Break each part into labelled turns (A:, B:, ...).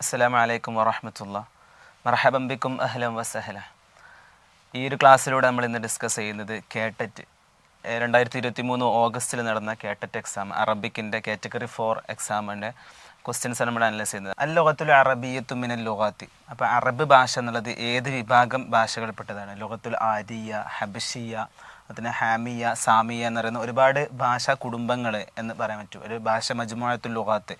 A: അസ്സലാമു വലൈക്കും വറഹമത്തുള്ള. മർഹബം ബിക്കും അഹ്ലം വസഹല. ഈ ഒരു ക്ലാസ്സിലൂടെ നമ്മൾ ഇന്ന് ഡിസ്കസ് ചെയ്യുന്നത് കേട്ടറ്റ് രണ്ടായിരത്തി ഇരുപത്തി മൂന്ന് ഓഗസ്റ്റിൽ നടന്ന കേട്ടറ്റ് എക്സാം അറബിക്കിന്റെ കാറ്റഗറി ഫോർ എക്സാമിന്റെ ക്വസ്റ്റ്യൻസ് നമ്മൾ അനലൈസ് ചെയ്യുന്നത്. അൽ ലോകത്തുൽ അറബിയത്തു മിനൽ ലോകാത്തി അപ്പോൾ അറബ് ഭാഷ എന്നുള്ളത് ഏത് വിഭാഗം ഭാഷകളിൽപ്പെട്ടതാണ് ലോകത്തുൽ ആരിയ ഹബഷിയ അതിന് ഹാമിയ സാമിയ എന്ന് പറയുന്ന ഒരുപാട് ഭാഷാ കുടുംബങ്ങൾ എന്ന് പറയാൻ പറ്റും. ഒരു ഭാഷ മജ്മുഴത്തുൽ ലുഗാത്ത്.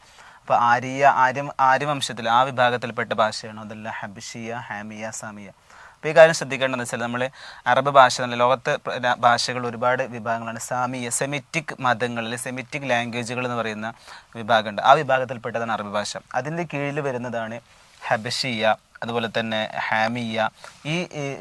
A: അപ്പോൾ ആര്യ ആര്യം ആര്യവംശത്തിൽ ആ വിഭാഗത്തിൽപ്പെട്ട ഭാഷയാണ്? അതല്ല ഹബിഷിയ ഹാമിയ സാമിയ. അപ്പോൾ ഈ കാര്യം ശ്രദ്ധിക്കേണ്ടതെന്ന് വെച്ചാൽ നമ്മൾ അറബ് ഭാഷ ലോകത്ത് ഭാഷകൾ ഒരുപാട് വിഭാഗങ്ങളാണ്. സാമിയ സെമിറ്റിക് മതങ്ങളിൽ സെമിറ്റിക് ലാംഗ്വേജുകൾ എന്ന് പറയുന്ന വിഭാഗമുണ്ട്. ആ വിഭാഗത്തിൽപ്പെട്ടതാണ് അറബ് ഭാഷ. അതിന്റെ കീഴിൽ വരുന്നതാണ് ഹബഷിയ അതുപോലെ തന്നെ ഹാമിയ. ഈ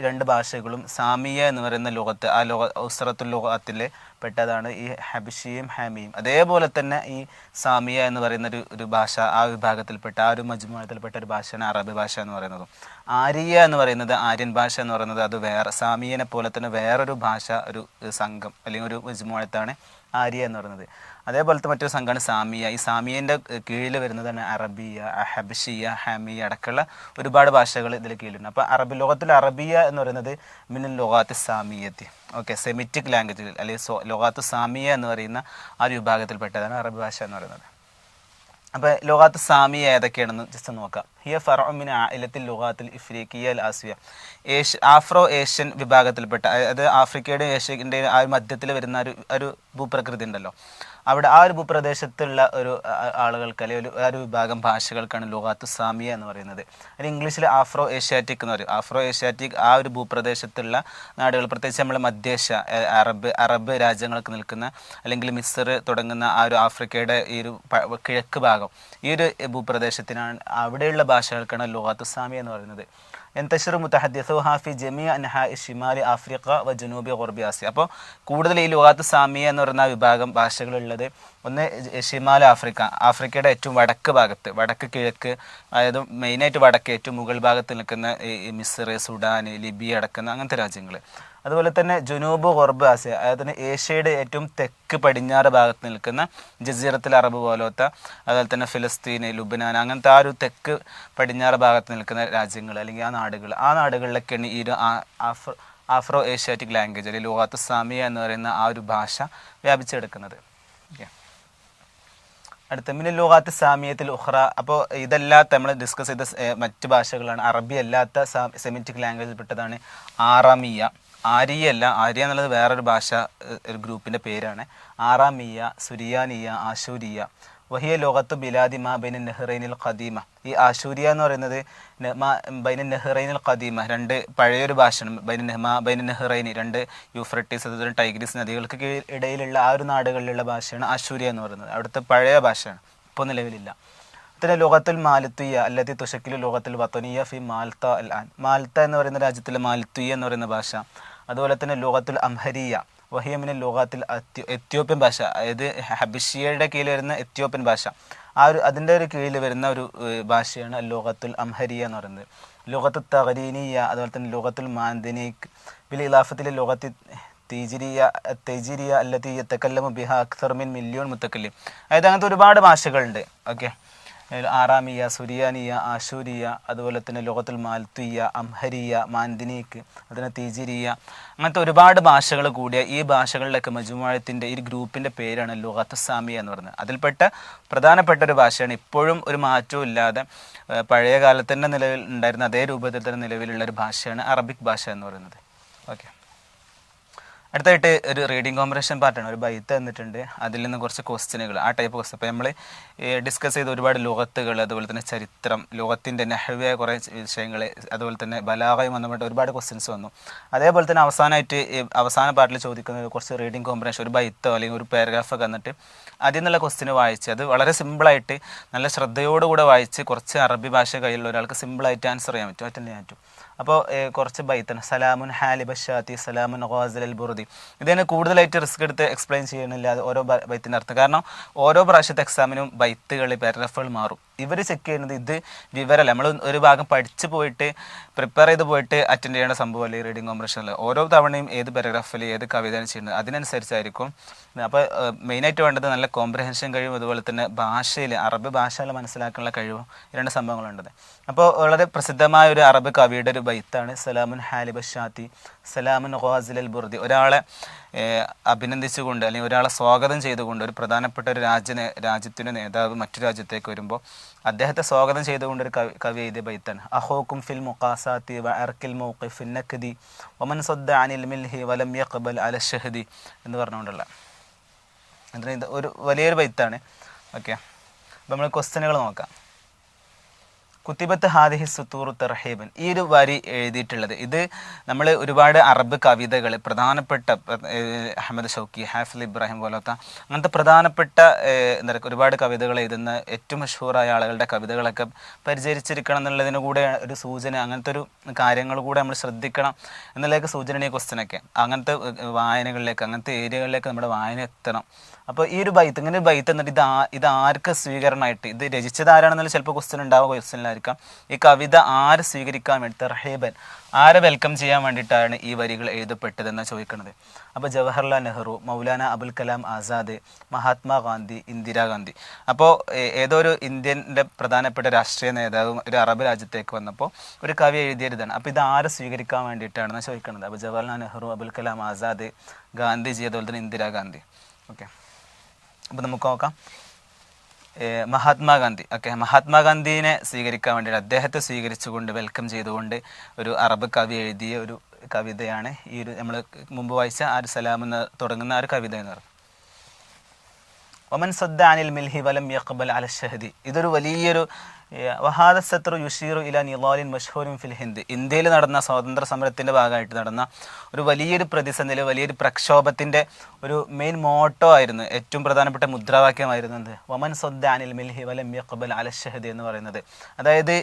A: രണ്ട് ഭാഷകളും സാമിയ എന്ന് പറയുന്ന ലോകത്ത് ആ ലോക ഉസ്രത്തുൽ ലോകത്തിൽ പെട്ടതാണ് ഈ ഹബിഷിയും ഹാമിയും. അതേപോലെ തന്നെ ഈ സാമിയ എന്ന് പറയുന്ന ഒരു ഒരു ഭാഷ ആ വിഭാഗത്തിൽപ്പെട്ട ആ ഒരു മജ്മുഴത്തിൽപ്പെട്ട ഒരു ഭാഷയാണ് അറബി ഭാഷ എന്ന് പറയുന്നത്. ആര്യ എന്ന് പറയുന്നത് ആര്യൻ ഭാഷ എന്ന് പറയുന്നത് അത് വേറെ സാമിയനെ പോലെ തന്നെ വേറൊരു ഭാഷ ഒരു സംഘം അല്ലെങ്കിൽ ഒരു മജ്മുഴത്താണ് ആര്യ എന്ന് പറയുന്നത്. അതേപോലത്തെ മറ്റൊരു സംഘമാണ് സാമിയ. ഈ സാമിയന്റെ കീഴിൽ വരുന്നതാണ് അറബിയ ഹബഷിയ ഹാമിയ അടക്കമുള്ള ഒരുപാട് ഭാഷകൾ ഇതിൽ കീഴിലുണ്ട് അപ്പോൾ അറബി ലോകത്തിൽ അറബിയ എന്ന് പറയുന്നത് മിനൽ ലോകാത്ത് സാമിയത്തി. ഓക്കെ സെമിറ്റിക് ലാംഗ്വേജിൽ അല്ലെങ്കിൽ സോ ലോകാത്ത് സാമിയ എന്ന് പറയുന്ന ആ ഒരു വിഭാഗത്തിൽപ്പെട്ടതാണ് അറബി ഭാഷ എന്ന് പറയുന്നത്. അപ്പോൾ ലോകാത്ത് സാമിയ ഏതൊക്കെയാണെന്ന് ജസ്റ്റ് നോക്കാം. ഹിയ ഫറോമിൻ ഇലത്തിൽ ലുഹാത്തിൽ ഇഫ്രീക്കിയൽ ആസിയ ഏഷ്യ ആഫ്രോ ഏഷ്യൻ വിഭാഗത്തിൽപ്പെട്ട അതായത് ആഫ്രിക്കയുടെ ഏഷ്യന്റെ ആ മധ്യത്തിൽ വരുന്ന ഒരു ഒരു ഭൂപ്രകൃതി ഉണ്ടല്ലോ. അവിടെ ആ ഒരു ഭൂപ്രദേശത്തുള്ള ഒരു ആളുകൾക്ക് അല്ലെങ്കിൽ ഒരു ഒരു വിഭാഗം ഭാഷകൾക്കാണ് ലോകാത്ത് സാമിയ എന്ന് പറയുന്നത്. അതിന് ഇംഗ്ലീഷിൽ ആഫ്രോ ഏഷ്യാറ്റിക് എന്ന് പറയും. ആഫ്രോ ഏഷ്യാറ്റിക് ആ ഒരു ഭൂപ്രദേശത്തുള്ള നാടുകൾ പ്രത്യേകിച്ച് നമ്മൾ മധ്യേഷ്യ അറബ് അറബ് രാജ്യങ്ങളൊക്കെ നിൽക്കുന്ന അല്ലെങ്കിൽ മിസ്ർ തുടങ്ങുന്ന ആ ഒരു ആഫ്രിക്കയുടെ ഈ ഒരു കിഴക്ക് ഭാഗം. ഈ ഒരു ഭൂപ്രദേശത്തിനാണ് അവിടെയുള്ള ഭാഷകൾക്കാണ് ലോകാത്ത് സാമി എന്ന് പറയുന്നത്. എന്തഷർ മുത്തഹദ്യസുഹാ ഹാഫി ജമി അൻഹാ ഷിമാലി ആഫ്രിക്ക വ ജനൂബി ഗോർബി ആസിയ. അപ്പോൾ കൂടുതൽ ഈ ലോകത്ത് സാമിയ എന്ന് പറയുന്ന വിഭാഗം ഭാഷകളുള്ളത് ഒന്ന് ഷിമാൽ ആഫ്രിക്ക ആഫ്രിക്കയുടെ ഏറ്റവും വടക്ക് ഭാഗത്ത് വടക്ക് കിഴക്ക് അതായത് മെയിനായിട്ട് വടക്ക് ഏറ്റവും മുകൾ ഭാഗത്ത് നിൽക്കുന്ന ഈ മിസ്ർ സുഡാൻ ലിബിയ അടക്കുന്ന അങ്ങനത്തെ രാജ്യങ്ങൾ അതുപോലെ തന്നെ ജുനൂബ് ഗോർബ് ആസിയ അതായത് തന്നെ ഏഷ്യയുടെ ഏറ്റവും തെക്ക് പടിഞ്ഞാറ് ഭാഗത്ത് നിൽക്കുന്ന ജസീറത്തിൽ അറബ് പോലത്തെ അതുപോലെ തന്നെ ഫിലിസ്തീൻ ലുബനാൻ അങ്ങനത്തെ ആ ഒരു തെക്ക് പടിഞ്ഞാറ് ഭാഗത്ത് നിൽക്കുന്ന രാജ്യങ്ങൾ അല്ലെങ്കിൽ ആ നാടുകൾ. ആ നാടുകളിലൊക്കെയാണ് ഈ ഒരു ആഫ്രോ ആഫ്രോ ഏഷ്യാറ്റിക് ലാംഗ്വേജ് അല്ലെങ്കിൽ ലോകത്ത് സാമിയ എന്ന് പറയുന്ന ആ ഒരു ഭാഷ വ്യാപിച്ചെടുക്കുന്നത്. അടുത്ത പിന്നെ ലോകാത്ത് സാമിയത്തിൽ ഉഹ്റ അപ്പോൾ ഇതല്ലാത്ത നമ്മൾ ഡിസ്കസ് ചെയ്ത മറ്റ് ഭാഷകളാണ്. അറബി അല്ലാത്ത സെമിറ്റിക് ലാംഗ്വേജിൽ പെട്ടതാണ് ആറാമിയ. ആരിയ അല്ല. ആര്യ എന്നുള്ളത് വേറൊരു ഭാഷ ഒരു ഗ്രൂപ്പിന്റെ പേരാണ്. ആറാമിയ സുരിയാനിയ ആശൂരിയ. വഹിയ ലോകത്ത് ബിലാദിമ ബൈന നെഹ്റൈനിൽ ഖദീമ. ഈ ആശൂരിയ എന്ന് പറയുന്നത് ബൈന നെഹ്റൈനിൽ ഖദീമ. രണ്ട് പഴയൊരു ഭാഷയാണ്. ബൈന നെഹ്മ ബൈന നെഹ്റൈനി. രണ്ട് യൂഫ്രട്ടീസ് അതുപോലെ ടൈഗ്രീസ് നദികൾക്ക് ഇടയിലുള്ള ആ ഒരു നാടുകളിലുള്ള ഭാഷയാണ് ആശൂരിയ എന്ന് പറയുന്നത്. അവിടുത്തെ പഴയ ഭാഷയാണ്. ഇപ്പോൾ നിലവിലില്ല. പിന്നെ ലോകത്തിൽ മാലത്തുയ്യ അല്ലാതെ തുഷക്കിൽ ലോകത്തിൽ വത്തനിയ ഫി മാൽത്ത അൽ ആൻ. മാൽത്ത എന്ന് പറയുന്ന രാജ്യത്തിലെ മാലത്തുയ്യ എന്ന് പറയുന്ന ഭാഷ. അതുപോലെ തന്നെ ലോകത്തുൽ അംഹരിയ വഹിയമിന് ലോകത്തിൽ എത്യോപ്യൻ ഭാഷ അതായത് ഹബിഷിയയുടെ കീഴിൽ വരുന്ന എത്യോപ്യൻ ഭാഷ. ആ ഒരു അതിന്റെ ഒരു കീഴിൽ വരുന്ന ഒരു ഭാഷയാണ് ലോകത്തുൽ അംഹരിയ എന്ന് പറയുന്നത്. ലോകത്ത് തകരീനിയ അതുപോലെ തന്നെ ലോകത്തുൽ മാന്ദിനീക് ബിൽ ഇലാഫത്തിലെ ലോകത്തിൽ തീജിരിയ തെജിരിയ അല്ലത്തി യത്തക്കല്ലമു ബിഹ അക്സർ മിൻ മില്യോൺ മുത്തക്കല്ലിം. അതായത് അങ്ങനത്തെ ഒരുപാട് ഭാഷകളുണ്ട്. ഓക്കെ. ആറാമിയ സുരിയാനിയ ആശൂരിയ അതുപോലെ തന്നെ ലോകത്തിൽ മാൽത്തുയ്യ അംഹരിയ മാന്ദിനീക്ക് അതിനെ തീജിരിയ അങ്ങനത്തെ ഒരുപാട് ഭാഷകൾ കൂടിയ ഈ ഭാഷകളിലൊക്കെ മജുമാഴത്തിന്റെ ഈ ഗ്രൂപ്പിന്റെ പേരാണ് ലോകത്ത് സാമിയ എന്ന് പറയുന്നത്. അതിൽപ്പെട്ട പ്രധാനപ്പെട്ട ഒരു ഭാഷയാണ് ഇപ്പോഴും ഒരു മാറ്റവും ഇല്ലാതെ പഴയ കാലത്തിന്റെ നിലവിൽ ഉണ്ടായിരുന്ന അതേ രൂപത്തിൽ തന്നെ നിലവിലുള്ള ഒരു ഭാഷയാണ് അറബിക് ഭാഷ എന്ന് പറയുന്നത്. ഓക്കെ. അടുത്തായിട്ട് ഒരു റീഡിംഗ് കോമ്പറേഷൻ പാർട്ടാണ് ഒരു ബൈത്ത് തന്നിട്ടുണ്ട്. അതിൽ നിന്ന് കുറച്ച് ക്വസ്റ്റ്യനുകൾ ആ ടൈപ്പ് ക്വസ്റ്റ്യൻ അപ്പോൾ നമ്മൾ ഡിസ്കസ് ചെയ്ത ഒരുപാട് ലോകത്തുകൾ അതുപോലെ തന്നെ ചരിത്രം ലോകത്തിന്റെ നെഹ്വിയായ കുറേ വിഷയങ്ങൾ അതുപോലെ തന്നെ ബലാഗയും ബന്ധപ്പെട്ട ഒരുപാട് ക്വസ്റ്റ്യൻസ് വന്നു. അതേപോലെ തന്നെ അവസാനമായിട്ട് അവസാന പാർട്ടിൽ ചോദിക്കുന്നത് കുറച്ച് റീഡിംഗ് കോമ്പറേഷൻ ഒരു ബൈത്തോ അല്ലെങ്കിൽ ഒരു പാരഗ്രാഫൊക്കെ വന്നിട്ട് അതിൽ നിന്നുള്ള ക്വസ്റ്റ്യൻ വായിച്ച് അത് വളരെ സിമ്പിളായിട്ട് നല്ല ശ്രദ്ധയോടുകൂടെ വായിച്ച് കുറച്ച് അറബി ഭാഷ കയ്യിലുള്ള ഒരാൾക്ക് സിമ്പിളായിട്ട് ആൻസർ ചെയ്യാൻ പറ്റും. അറ്റൻഡ് ചെയ്യാൻ പറ്റും. അപ്പോൾ കുറച്ച് ബൈത്തൻ സലാമുൻ ഹാലി ബഷാത്തി സലാമുൻ ഖാസൽ അൽ ബുറുദി ഇതിനെ കൂടുതലായിട്ട് റിസ്ക് എടുത്ത് എക്സ്പ്ലെയിൻ ചെയ്യണില്ല അത് ഓരോ ബൈത്തിന്റെ അർത്ഥം. കാരണം ഓരോ പ്രാവശ്യത്തെ എക്സാമിനും ബൈത്തുകൾ പാരഗ്രാഫുകൾ മാറും. ഇവർ ചെക്ക് ചെയ്യുന്നത് ഇത് വിവരമല്ല നമ്മൾ ഒരു ഭാഗം പഠിച്ചു പോയിട്ട് പ്രിപ്പയർ ചെയ്ത് പോയിട്ട് അറ്റൻഡ് ചെയ്യേണ്ട സംഭവം അല്ലെങ്കിൽ റീഡിംഗ് കോമ്പറേഷനിൽ ഓരോ തവണയും ഏത് പാരഗ്രാഫിൽ ഏത് കവിതയാണ് ചെയ്യുന്നത് അതിനനുസരിച്ചായിരിക്കും. അപ്പോൾ മെയിനായിട്ട് വേണ്ടത് നല്ല കോംപ്രഹെൻഷൻ കഴിവും അതുപോലെ തന്നെ ഭാഷയിൽ അറബ് ഭാഷയിൽ മനസ്സിലാക്കാനുള്ള കഴിവും രണ്ട് സംഭവങ്ങളുണ്ടത് അപ്പോൾ വളരെ പ്രസിദ്ധമായ ഒരു അറബ് കവിയുടെ ഒരു ബൈത്താണ് സലാമുൻ ഹാലിബ ഷാത്തി സലാമുൻ ഖാസിൽ അൽ ബുർദി. ഒരാളെ അഭിനന്ദിച്ചുകൊണ്ട് അല്ലെങ്കിൽ ഒരാളെ സ്വാഗതം ചെയ്തുകൊണ്ട് ഒരു പ്രധാനപ്പെട്ട ഒരു രാജ്യ രാജ്യത്തിന്റെ നേതാവ് മറ്റു രാജ്യത്തേക്ക് വരുമ്പോൾ അദ്ദേഹത്തെ സ്വാഗതം ചെയ്തുകൊണ്ട് ഒരു കവി കവി എഴുതിയ ബൈത്തൻ. അഹോക്കും ഫിൽ മുഖാസാത്തി വ അർക്കിൽ മൗഖിഫ് നഖ്ദി വമൻ സദ്ദ അനിൽ മിൽഹി വലം യഖ്ബൽ അല ഷഹദി എന്ന് പറഞ്ഞുകൊണ്ടുള്ള ഇത് ഒരു വലിയൊരു ബൈത്താണ്. ഓക്കെ. അപ്പോൾ നമ്മൾ ക്വസ്റ്റ്യനുകൾ നോക്കാം. കുത്തിബത്ത് ഹാദിഹി സുത്തൂർ തെർഹീബൻ ഈ ഒരു വരി എഴുതിയിട്ടുള്ളത്. ഇത് നമ്മൾ ഒരുപാട് അറബ് കവിതകൾ പ്രധാനപ്പെട്ട അഹമ്മദ് ഷൗക്കി ഹാഫിൽ ഇബ്രാഹിം പോലത്തെ അങ്ങനത്തെ പ്രധാനപ്പെട്ട എന്താ ഒരുപാട് കവിതകൾ എഴുതുന്ന ഏറ്റവും മഷൂറായ ആളുകളുടെ കവിതകളൊക്കെ പരിചരിച്ചിരിക്കണം എന്നുള്ളതിന് കൂടെ ഒരു സൂചന അങ്ങനത്തെ ഒരു കാര്യങ്ങൾ കൂടെ നമ്മൾ ശ്രദ്ധിക്കണം എന്നുള്ളതൊക്കെ സൂചനയാണ് ഈ ക്വസ്റ്റ്യനൊക്കെ അങ്ങനത്തെ വായനകളിലേക്ക് അങ്ങനത്തെ ഏരിയകളിലേക്ക് നമ്മുടെ വായന എത്തണം. അപ്പോൾ ഈ ഒരു ബൈത്ത് ഇങ്ങനെ ഒരു ബൈത്ത് എന്നിട്ട് ഇത് ഇത് ആർക്ക് സ്വീകരണമായിട്ട്? ഇത് രചിച്ചത് ആരാണെന്നുള്ള ചിലപ്പോൾ ക്വസ്റ്റ്യൻ ഉണ്ടാവുക ക്വസ്റ്റ്യനിലായിരിക്കാം ഈ കവിത ആര് സ്വീകരിക്കാൻ വേണ്ടി റഹേബൻ ആരെ വെൽക്കം ചെയ്യാൻ വേണ്ടിയിട്ടാണ് ഈ വരികൾ എഴുതപ്പെട്ടതെന്ന് ചോദിക്കുന്നത് അപ്പോൾ ജവഹർലാൽ നെഹ്റു മൗലാന അബുൽ കലാം ആസാദ് മഹാത്മാഗാന്ധി ഇന്ദിരാഗാന്ധി അപ്പോൾ ഏതോ ഒരു ഇന്ത്യന്റെ പ്രധാനപ്പെട്ട രാഷ്ട്രീയ നേതാവും ഒരു അറബ് രാജ്യത്തേക്ക് വന്നപ്പോൾ ഒരു കവി എഴുതിയതാണ് അപ്പോൾ ഇത് ആരെ സ്വീകരിക്കാൻ വേണ്ടിയിട്ടാണെന്ന് ചോദിക്കുന്നത് അപ്പോൾ ജവഹർലാൽ നെഹ്റു അബുൽ കലാം ആസാദ് ഗാന്ധിജി അതുപോലെ തന്നെ ഇന്ദിരാഗാന്ധി ഓക്കെ അപ്പോൾ നമുക്ക് നോക്കാം. മഹാത്മാഗാന്ധി. ഓക്കെ മഹാത്മാഗാന്ധിനെ സ്വീകരിക്കാൻ വേണ്ടിയിട്ട് അദ്ദേഹത്തെ സ്വീകരിച്ചുകൊണ്ട് വെൽക്കം ചെയ്തുകൊണ്ട് ഒരു അറബ് കവി എഴുതിയ ഒരു കവിതയാണ് ഈ ഒരു നമ്മൾ മുമ്പ് വായിച്ച ആ ഒരു സലാം എന്ന് തുടങ്ങുന്ന ആ ഒരു കവിത എന്ന് പറയുന്നത്. ഒമൻ സദ്ദാനിൽ മിൽഹി വലം യഖ്ബൽ അല ഷഹദി ഇതൊരു വലിയൊരു വഹാദ സത്രു യുഷീറു ഇല നിലാലിൻ മഷ്ഹൂരിൻ ഫിൽ ഹിന്ദ്. ഇന്ത്യയിൽ നടന്ന സ്വാതന്ത്ര്യ സമരത്തിന്റെ ഭാഗമായിട്ട് നടന്ന ഒരു വലിയൊരു പ്രതിസന്ധിയിൽ വലിയൊരു പ്രക്ഷോഭത്തിന്റെ ഒരു മെയിൻ മോട്ടോ ആയിരുന്നു. ഏറ്റവും പ്രധാനപ്പെട്ട മുദ്രാവാക്യമായിരുന്നത് വമൻ സദ്ദാനിൽ മിൽഹി വലം യഖബൽ അല ഷഹദ് എന്ന് പറയുന്നത്. അതായത്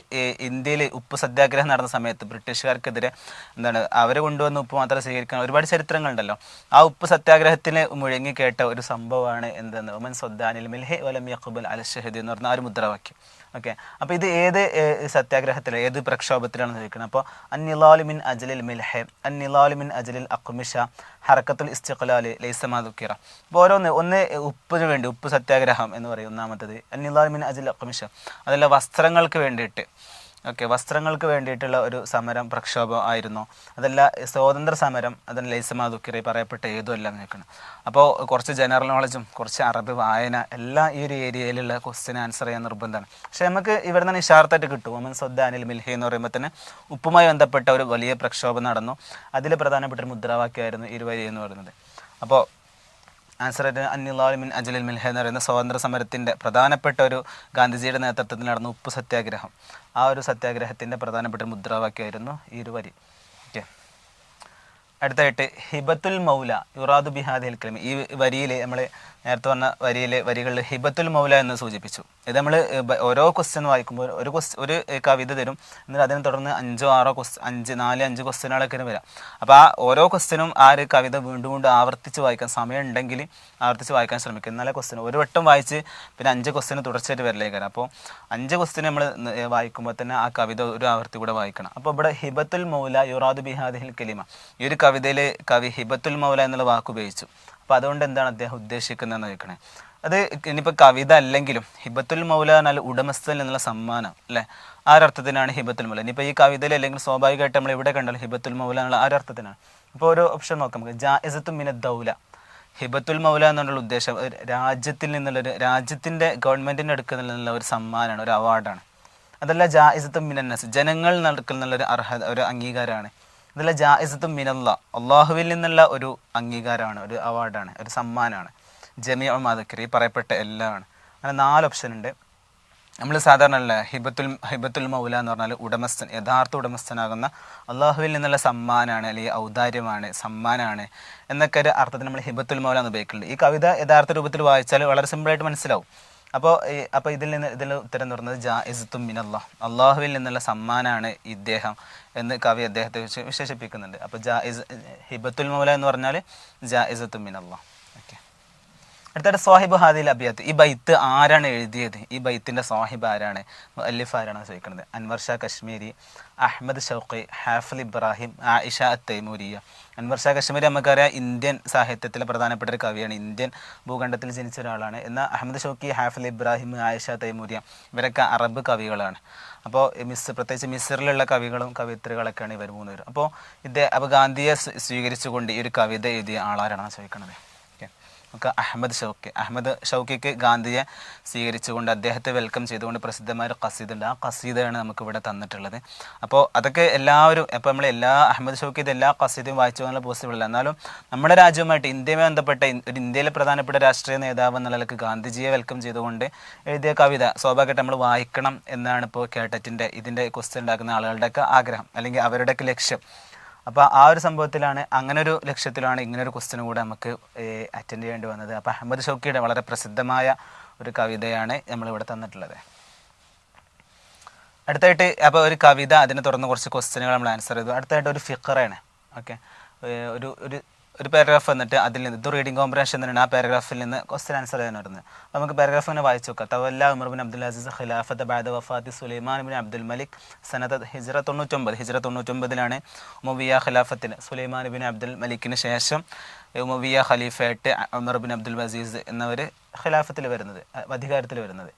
A: ഇന്ത്യയിൽ ഉപ്പ് സത്യാഗ്രഹം നടന്ന സമയത്ത് ബ്രിട്ടീഷുകാർക്കെതിരെ എന്താണ് അവരെ കൊണ്ടുവന്ന ഉപ്പ് മാത്രം സ്വീകരിക്കാൻ ഒരുപാട് ചരിത്രങ്ങളുണ്ടല്ലോ ആ ഉപ്പ് സത്യാഗ്രഹത്തിന് മുഴങ്ങി കേട്ട ഒരു സംഭവമാണ് എന്തെന്ന്? ഒമൻ സൊദ്ദാനിൽ മിൽഹി വലം യഖബൽ അല ഷഹദ് എന്ന് പറഞ്ഞ ആ ഒരു മുദ്രാവാക്യം. ഓക്കെ അപ്പോൾ ഇത് ഏത് സത്യാഗ്രഹത്തിലോ ഏത് പ്രക്ഷോഭത്തിലാണെന്ന് ചോദിക്കുന്നത് അപ്പോൾ അന്നിലാലുമിൻ അജലിൽ മിൽഹെ അന്നിലാലുമിൻ അജലിൽ അക്കുമിഷ ഹറക്കത്തുൽ ലൈസമാ ലൈസമാദുക്കിറ അപ്പോൾ ഓരോന്ന് ഒന്ന് ഉപ്പിന് വേണ്ടി ഉപ്പ് സത്യാഗ്രഹം എന്ന് പറയും ഒന്നാമത്തത്. അന്നിലാലുമിൻ അജൽ അക്കുമിഷ അതല്ല വസ്ത്രങ്ങൾക്ക് വേണ്ടിയിട്ട്. ഓക്കെ വസ്ത്രങ്ങൾക്ക് വേണ്ടിയിട്ടുള്ള ഒരു സമരം പ്രക്ഷോഭം ആയിരുന്നു. അതല്ല സ്വാതന്ത്ര്യ സമരം അതല്ല ലൈസമാ ദുക്കിറി പറയപ്പെട്ട ഏതും അല്ല നിൽക്കണം അപ്പോൾ കുറച്ച് ജനറൽ നോളജും കുറച്ച് അറബ് വായന എല്ലാം ഈ ഒരു ഏരിയയിലുള്ള ക്വസ്റ്റ്യൻ ആൻസർ ചെയ്യാൻ നിർബന്ധമാണ്. പക്ഷെ നമുക്ക് ഇവിടെ നിന്ന് ഇഷാർത്തായിട്ട് കിട്ടും ഒമൻ സദ്ദാനിൽ മിൽഹി എന്ന് പറയുമ്പോൾ തന്നെ ഉപ്പുമായി ബന്ധപ്പെട്ട ഒരു വലിയ പ്രക്ഷോഭം നടന്നു. അതിൽ പ്രധാനപ്പെട്ട ഒരു മുദ്രാവാക്യമായിരുന്നു ഇരുവരി എന്ന് പറയുന്നത്. അപ്പോൾ ആൻസർ അന്നിലാലിമിൻ അജലിൽ മിൽഹ എന്ന് പറയുന്ന സ്വാതന്ത്ര്യ സമരത്തിന്റെ പ്രധാനപ്പെട്ട ഒരു ഗാന്ധിജിയുടെ നേതൃത്വത്തിൽ നടന്ന ഉപ്പ് സത്യാഗ്രഹം. ആ ഒരു സത്യാഗ്രഹത്തിന്റെ പ്രധാനപ്പെട്ട മുദ്രാവാക്യമായിരുന്നു ഈ ഒരു വരി. അടുത്തായിട്ട് ഹിബത്തുൽ മൗല യുറാദു ബിഹാദിൽ കലിമ ഈ വരിയിൽ നമ്മൾ നേരത്തെ വന്ന വരിയിലെ വരികളിൽ ഹിബത്തുൽ മൗല എന്ന് സൂചിപ്പിച്ചു. ഇത് നമ്മൾ ഓരോ ക്വസ്റ്റ്യൻ വായിക്കുമ്പോൾ ഒരു ക്വസ്റ്റ് ഒരു കവിത തരും. എന്നിട്ട് അതിനെ തുടർന്ന് അഞ്ചോ ആറോ ക്വസ്റ്റ് അഞ്ച് നാല് അഞ്ച് ക്വസ്റ്റ്യനുകളൊക്കെ വരാം അപ്പോൾ ആ ഓരോ ക്വസ്റ്റ്യനും ആ ഒരു കവിത വീണ്ടും വീണ്ടും ആവർത്തിച്ച് വായിക്കാൻ സമയം ഉണ്ടെങ്കിൽ ആവർത്തിച്ച് വായിക്കാൻ ശ്രമിക്കും. എന്നാലേ ക്വസ്റ്റ്യൻ ഒരു വട്ടം വായിച്ച് പിന്നെ അഞ്ച് ക്വസ്റ്റ്യന് തുടർച്ചയായിട്ട് വരലേക്കാരം അപ്പോൾ അഞ്ച് ക്വസ്റ്റ്യൻ നമ്മൾ വായിക്കുമ്പോൾ തന്നെ ആ കവിത ഒരു ആവർത്തി കൂടെ വായിക്കണം. അപ്പോൾ ഇവിടെ ഹിബത്തുൽ മൗല യുറാദു ബിഹാദിഹിൽ കലിമ ഈ ഒരു കവിതയിൽ കവി ഹിബത്തുൽ മൗല എന്നുള്ള വാക്ക് ഉപയോഗിച്ചു. അപ്പോൾ അതുകൊണ്ട് എന്താണ് അദ്ദേഹം ഉദ്ദേശിക്കുന്നതെന്ന് ചോദിക്കണേ? അത് ഇനിയിപ്പോൾ കവിത അല്ലെങ്കിലും ഹിബത്തുൽ മൗല എന്നാൽ ഉടമസ്ഥൻ എന്നുള്ള സമ്മാനം അല്ലേ? ആ ഒരു അർത്ഥത്തിനാണ് ഹിബത്തുൽ മൗല? ഇനിയിപ്പോൾ ഈ കവിതയിൽ അല്ലെങ്കിൽ സ്വാഭാവികമായിട്ട് നമ്മൾ ഇവിടെ കണ്ടാലും ഹിബത്തുൽ മൗല എന്നുള്ള ആ ഒരു അർത്ഥത്തിനാണ് അപ്പോൾ ഒരു ഓപ്ഷൻ നോക്കാം നമുക്ക്. ജാഇസത്തു മിന ദൗല. ഹിബത്തുൽ മൗല എന്നുള്ള ഉദ്ദേശം രാജ്യത്തിൽ നിന്നുള്ളൊരു രാജ്യത്തിന്റെ ഗവൺമെന്റിന്റെ അടുക്കൽ നിന്നുള്ള ഒരു സമ്മാനമാണ് ഒരു അവാർഡാണ്. അതല്ല ജായിസത്തും മിനന്നസ് ജനങ്ങൾ നടക്കുന്ന ഒരു അർഹത ഒരു അംഗീകാരമാണ്. അതല്ല ജായിസത്തും മിനല്ല. അള്ളാഹുവിൽ നിന്നുള്ള ഒരു അംഗീകാരമാണ് ഒരു അവാർഡാണ് ഒരു സമ്മാനമാണ്. ജമിയ മാതക്കർ ഈ പറയപ്പെട്ട എല്ലാമാണ്. അങ്ങനെ നാല് ഓപ്ഷൻ ഉണ്ട്. നമ്മൾ സാധാരണ അല്ല ഹിബത്തുൽ ഹിബത്തുൽ മൗല എന്ന് പറഞ്ഞാൽ ഉടമസ്ഥൻ യഥാർത്ഥ ഉടമസ്ഥനാകുന്ന അള്ളാഹുവിൽ നിന്നുള്ള സമ്മാനാണ് അല്ലെങ്കിൽ ഔദാര്യമാണ് സമ്മാനമാണ് എന്നൊക്കെ ഒരു അർത്ഥത്തിൽ നമ്മൾ ഹിബത്തുൽ മൗല എന്ന് ഉപയോഗിക്കുന്നുണ്ട് ഈ കവിത യഥാർത്ഥ രൂപത്തിൽ വായിച്ചാൽ വളരെ സിമ്പിളായിട്ട് മനസ്സിലാവും. അപ്പോൾ അപ്പോൾ ഇതിൽ നിന്ന് ഇതിൽ ഉത്തരം എന്ന് പറയുന്നത് ജാഇസത്തും മിനല്ലാ. അള്ളാഹുവിൽ നിന്നുള്ള സമ്മാനാണ് ഇദ്ദേഹം എന്ന് കവി അദ്ദേഹത്തെ വിശ- വിശേഷിപ്പിക്കുന്നുണ്ട്. അപ്പോൾ ജാഇസ് ഹിബത്തുൽ മൗല എന്ന് പറഞ്ഞാൽ ജാഇസത്തും മിനല്ലാ. ഓക്കെ അടുത്തായിട്ട് സാഹിബ് ഹാദിൽ അബിയാത്ത്. ഈ ബൈത്ത് ആരാണ് എഴുതിയത്? ഈ ബൈത്തിന്റെ സാഹിബ് ആരാണ്? അല്ലിഫ് ആരാണ് ചോദിക്കുന്നത്? അൻവർ ഷാ കശ്മീരി അഹമ്മദ് ഷൗഖി ഹാഫിൽ ഇബ്രാഹിം ആയിഷ തൈമൂരിയ അൻവർ ഷാ കശ്മീരി നമുക്കറിയാം ഇന്ത്യൻ സാഹിത്യത്തിലെ പ്രധാനപ്പെട്ട ഒരു കവിയാണ്. ഇന്ത്യൻ ഭൂഖണ്ഡത്തിൽ ജനിച്ച ഒരാളാണ്. എന്നാൽ അഹമ്മദ് ഷൗക്കി ഹാഫിൽ ഇബ്രാഹിം ആയിഷ തൈമൂരിയ ഇവരൊക്കെ അറബ് കവികളാണ്. അപ്പോൾ മിസ് പ്രത്യേകിച്ച് മിസ്റിലുള്ള കവികളും കവിത്രികളൊക്കെയാണ് ഇവർ മൂന്നുപേരും. അപ്പോൾ ഇത് അപ്പോൾ ഗാന്ധിയെ സ്വീകരിച്ചുകൊണ്ട് ഈ ഒരു കവിത എഴുതിയ ആളാരാണെന്ന് ചോദിക്കണത് ഓക്കെ നമുക്ക് അഹമ്മദ് ഷൗക്കി അഹമ്മദ് ഷൗക്കിക്ക് ഗാന്ധിയെ സ്വീകരിച്ചുകൊണ്ട് അദ്ദേഹത്തെ വെൽക്കം ചെയ്തുകൊണ്ട് പ്രസിദ്ധമായ ഒരു കസീദ ഉണ്ട്. ആ കസീദയാണ് നമുക്ക് ഇവിടെ തന്നിട്ടുള്ളത്. അപ്പോൾ അതൊക്കെ എല്ലാവരും ഇപ്പോൾ നമ്മൾ എല്ലാ അഹമ്മദ് ഷൗക്കിത് എല്ലാ കസീദയും വായിച്ചു പോകാനുള്ള പോസിബിൾ അല്ല എന്നാലും നമ്മുടെ രാജ്യവുമായിട്ട് ഇന്ത്യയുമായി ബന്ധപ്പെട്ട ഒരു ഇന്ത്യയിലെ പ്രധാനപ്പെട്ട രാഷ്ട്രീയ നേതാവ് എന്നുള്ള നിലയ്ക്ക് ഗാന്ധിജിയെ വെൽക്കം ചെയ്തുകൊണ്ട് എഴുതിയ കവിത സ്വാഭാവികമായിട്ട് നമ്മൾ വായിക്കണം എന്നാണ് ഇപ്പോൾ കേട്ടറ്റിന്റെ ഇതിന്റെ ക്വസ്റ്റ്യൻ ഉണ്ടാക്കുന്ന ആളുകളുടെയൊക്കെ ആഗ്രഹം അല്ലെങ്കിൽ അവരുടെയൊക്കെ ലക്ഷ്യം. അപ്പോൾ ആ ഒരു സംഭവത്തിലാണ് അങ്ങനെ ഒരു ലക്ഷ്യത്തിലാണ് ഇങ്ങനെ ഒരു ക്വസ്റ്റ്യൻ കൂടെ നമുക്ക് അറ്റൻഡ് ചെയ്യേണ്ടി വന്നത്. അപ്പോൾ അഹമ്മദ് ഷോക്കിയുടെ വളരെ പ്രസിദ്ധമായ ഒരു കവിതയാണ് നമ്മളിവിടെ തന്നിട്ടുള്ളത്. അടുത്തായിട്ട് അപ്പോൾ ഒരു കവിത അതിനെ തുടർന്ന് കുറച്ച് ക്വസ്റ്റ്യനുകൾ നമ്മൾ ആൻസർ ചെയ്തു. അടുത്തായിട്ട് ഒരു ഫിക്കറാണ് ഓക്കെ. ഒരു ഒരു ഒരു പാരഗ്രാഫ് വന്നിട്ട് അതിൽ നിന്ന് ഇത് റീഡിംഗ് കോമ്പറേഷൻ തന്നെയാണ് ആ പാരഗ്രാഫിൽ നിന്ന് ക്വസ്റ്റൻ ആൻസർ ചെയ്യാൻ വരുന്നത്. അപ്പോൾ നമുക്ക് പാരഗ്രാഫ് തന്നെ വായിച്ചു നോക്കാം. തവല്ല ഉമർ ബിൻ അബ്ദുൽ അസീസ് ഖിലാഫത്ത് ബാദ് വഫാത്തി സുലൈമാൻ ബിൻ അബ്ദുൽ മലിക് സനത് ഹിജ്റ തൊണ്ണൂറ്റൊമ്പത്. ഹിജ്റ തൊണ്ണൂറ്റൊമ്പതിലാണ് ഉമവിയ ഖിലാഫത്തിന് സുലൈമാൻ ബിൻ അബ്ദുൽ മലിക്കിന് ശേഷം ഉമവിയ ഖലീഫായിട്ട് ഉമർ ബിൻ അബ്ദുൽ അസീസ് എന്നവർ ഖിലാഫത്തിൽ വരുന്നത് അധികാരത്തിൽ വരുന്നത്.